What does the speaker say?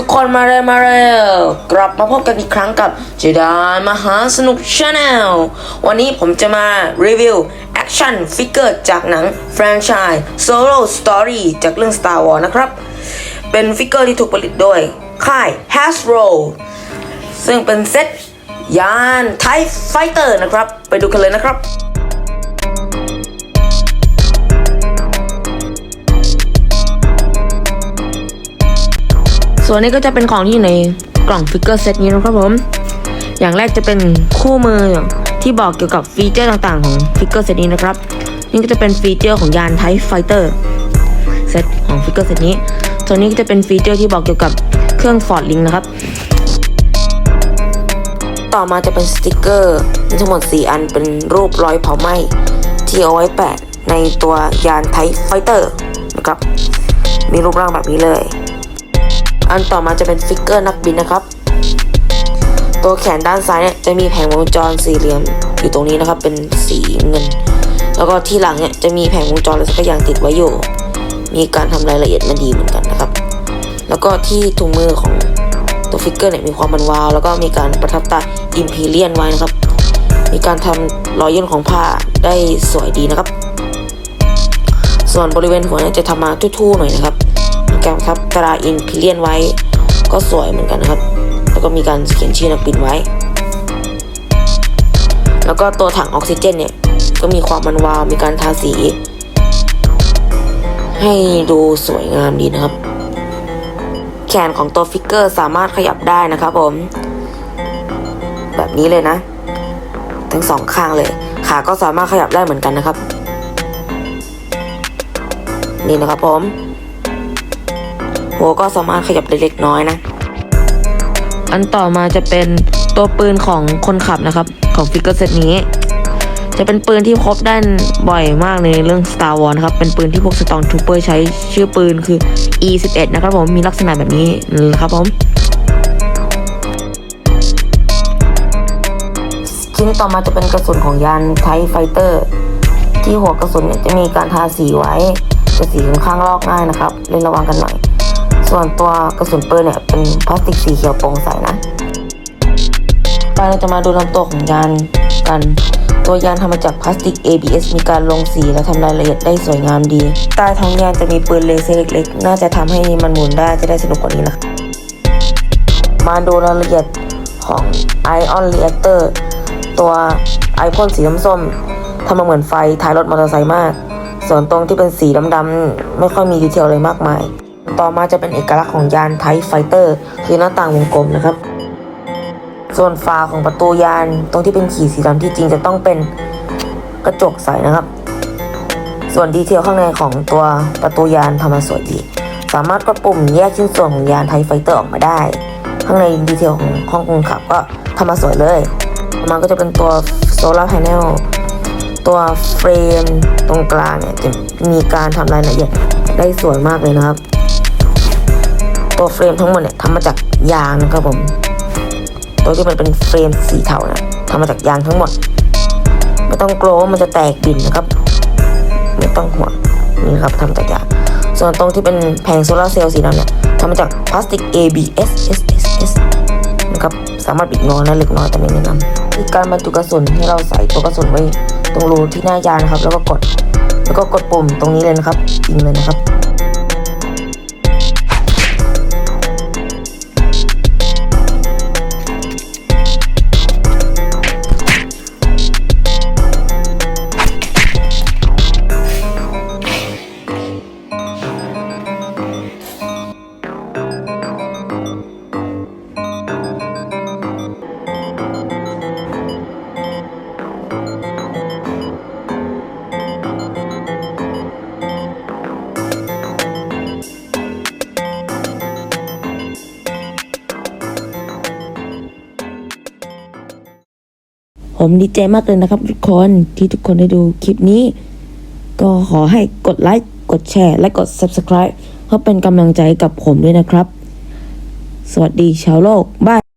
ทุกคนมาเลยมาเลยกลับมาพบกันอีกครั้งกับเจดายมหาสนุกชาแนลวันนี้ผมจะมารีวิวแอคชั่นฟิกเกอร์จากหนังแฟรนไชส์ Solo Story จากเรื่อง Star Wars นะครับ เป็นฟิกเกอร์ที่ถูกผลิตโดยค่าย Hasbro ซึ่งเป็นเซตยาน TIE Fighter นะครับ ไปดูกันเลยนะครับ ส่วนนี้ก็จะเป็นของที่อยู่ในกล่องฟิกเกอร์เซตนี้นะครับผม อย่างแรกจะเป็นคู่มือที่บอกเกี่ยวกับฟีเจอร์ต่างๆของฟิกเกอร์เซตนี้นะครับ นี่ก็จะเป็นฟีเจอร์ของยานไทไฟเตอร์เซตของฟิกเกอร์เซตนี้ ส่วนนี้ก็จะเป็นฟีเจอร์ที่บอกเกี่ยวกับเครื่องฟอร์ดลิงนะครับ ต่อมาจะเป็นสติกเกอร์มีทั้งหมด 4 อันเป็นรูปรอยเผาไหม้ที่เอาไว้แปะในตัวยานไทไฟเตอร์นะครับ มีรูปร่างแบบนี้เลย อันต่อมาจะเป็นฟิกเกอร์นักบินนะครับ ตัวแขนด้านซ้ายเนี่ยจะมีแผงวงจรสี่เหลี่ยมอยู่ตรงนี้นะครับเป็นสีเงิน แล้วก็ที่หลังเนี่ยจะมีแผงวงจรอะไรสักอย่างติดไว้อยู่ มีการทำรายละเอียดมาดีเหมือนกันนะครับ แล้วก็ที่ถุงมือของตัวฟิกเกอร์เนี่ยมีความมันวาว แล้วก็มีการประทับตาอิมพีเรียนไว้นะครับ มีการทำรอยย่นของผ้าได้สวยดีนะครับ ส่วนบริเวณหัวเนี่ยจะทำมาทู่ๆหน่อยนะครับ การประทับตราอินพิเลียนไว้ ก็สวยเหมือนกันครับ แล้วก็มีการเขียนชื่อนักบินไว้ แล้วก็ตัวถังออกซิเจนเนี่ย ก็มีความมันวาว มีการทาสี ให้ดูสวยงามดีนะครับ แขนของตัวฟิกเกอร์สามารถขยับได้นะครับผม แบบนี้เลยนะ ทั้งสองข้างเลย ขาก็สามารถขยับได้เหมือนกันนะครับนี่นะครับผม หัวก็สามารถขยับได้เล็กน้อยนะ อันต่อมาจะเป็นตัวปืนของคนขับนะครับ ของฟิกเกอร์เซตนี้ จะเป็นปืนที่พบได้บ่อยมากในเรื่อง Star Wars นะครับ เป็นปืนที่พวก Storm Trooper ใช้ชื่อปืนคือ E11 นะครับผมมีลักษณะแบบนี้นะครับผมชิ้นต่อมาจะเป็นกระสุนของยานไทไฟเตอร์ ที่หัวกระสุนเนี่ยจะมีการทาสีไว้จะสีค่อนข้างลอกง่ายนะครับ เล่นระวังกันหน่อย ส่วนตัวกระสุนปืนเนี่ยเป็นพลาสติกสีเขียวโปร่งใสนะไปเราจะมาดูลำตัวของยานกัน ตัวยานทำมาจากพลาสติก ABS มีการลงสีและทำรายละเอียดได้สวยงามดี ใต้ท้องยานจะมีปืนเลเซอร์เล็กๆ น่าจะทำให้มันหมุนได้จะได้สนุกกว่านี้นะมาดูรายละเอียดของ Ion Reactor ตัวไอพ่นสีน้ำส้มทำมาเหมือนไฟท้ายรถมอเตอร์ไซค์มาก ส่วนตรงที่เป็นสีดำๆไม่ค่อยมีดีเทลอะไรมากมาย ต่อมาจะเป็นเอกลักษณ์ของยานไทไฟเตอร์ คือหน้าต่างวงกลมนะครับ ส่วนฝาของประตูยานตรงที่เป็นขีดสีดำที่จริงจะต้องเป็นกระจกใสนะครับ ส่วนดีเทลข้างในของตัวประตูยานทำมาสวยดีสามารถกดปุ่มแยกชิ้นส่วนของยานไทไฟเตอร์ออกมาได้ ข้างในดีเทลของห้องคนขับก็ทำมาสวยเลยต่อมาก็จะเป็นตัวโซลาร์แผงตัวเฟรมตรงกลางเนี่ยจะมีการทำรายละเอียดได้สวยมากเลยนะครับ ตัวเฟรมทั้งหมดเนี่ยทำมาจากยางนะครับผม ตัวที่มันเป็นเฟรมสีเทานะทำมาจากยางทั้งหมด ไม่ต้องกลัวว่ามันจะแตกบินนะครับ ไม่ต้องห่วงนี่ครับทำจากยางส่วนตรงที่เป็นแผงโซลาร์เซลล์สีดำเนี่ยทำมาจากพลาสติก ABS S S S นะครับสามารถบิดงอได้เล็กน้อยแต่ไม่แนะนำที่การบรรจุกระสุนให้เราใส่ตัวกระสุนไว้ตรงรูที่หน้ายางนะครับ แล้วก็กด แล้วก็กดปุ่มตรงนี้เลยนะครับยิงเลยนะครับ ผมดีใจมากเลยนะครับ ทุกคนที่ทุกคนได้ดูคลิปนี้ ก็ขอให้กดไลค์กดแชร์และกด Subscribe เพื่อเป็นกำลังใจกับผมด้วยนะครับ สวัสดีชาวโลกบาย